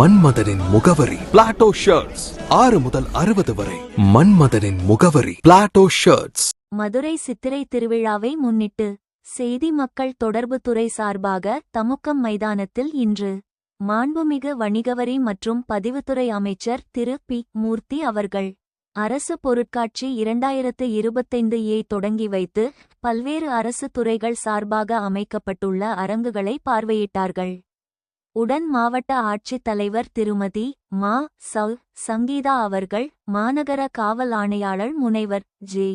மன்மதனின் முகவரி. Plato shirts ஆறு முதல் அறுபது வரை. மன்மதனின் முகவரி. பிளாட்டோ ஷர்ட்ஸ் மதுரை சித்திரை திருவிழாவை முன்னிட்டு செய்தி மக்கள் தொடர்பு துறை சார்பாக தமுக்கம் மைதானத்தில் இன்று மாண்புமிகு வணிகவரி மற்றும் பதிவுத்துறை அமைச்சர் திரு. பி. மூர்த்தி அவர்கள் அரசு பொருட்காட்சி இரண்டாயிரத்து இருபத்தைந்து ஏ தொடங்கி வைத்து பல்வேறு அரசு துறைகள் சார்பாக அமைக்கப்பட்டுள்ள அரங்குகளை பார்வையிட்டார்கள். உடன் மாவட்ட ஆட்சித் தலைவர் திருமதி மா. சௌ. சங்கீதா அவர்கள் மாநகர காவல் ஆணையாளர் முனைவர் ஜே.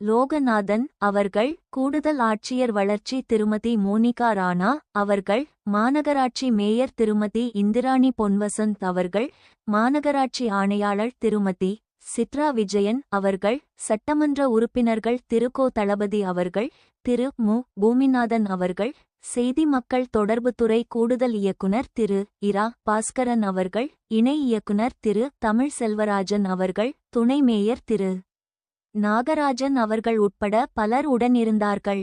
லோகநாதன் அவர்கள் கூடுதல் ஆட்சியர் வளர்ச்சி திருமதி மோனிகா ராணா அவர்கள் மாநகராட்சி மேயர் திருமதி இந்திராணி பொன்வசந்த் அவர்கள் மாநகராட்சி ஆணையாளர் திருமதி சித்ரா விஜயன் அவர்கள் சட்டமன்ற உறுப்பினர்கள் திரு கோ தளபதி அவர்கள் திரு மு பூமிநாதன் அவர்கள் செய்தி மக்கள் தொடர்புத்துறை கூடுதல் இயக்குனர் திரு இரா பாஸ்கரன் அவர்கள் இணை இயக்குனர் திரு தமிழ் செல்வராஜன் அவர்கள் துணை மேயர் திரு நாகராஜன் அவர்கள் உட்பட பலர் உடனிருந்தார்கள்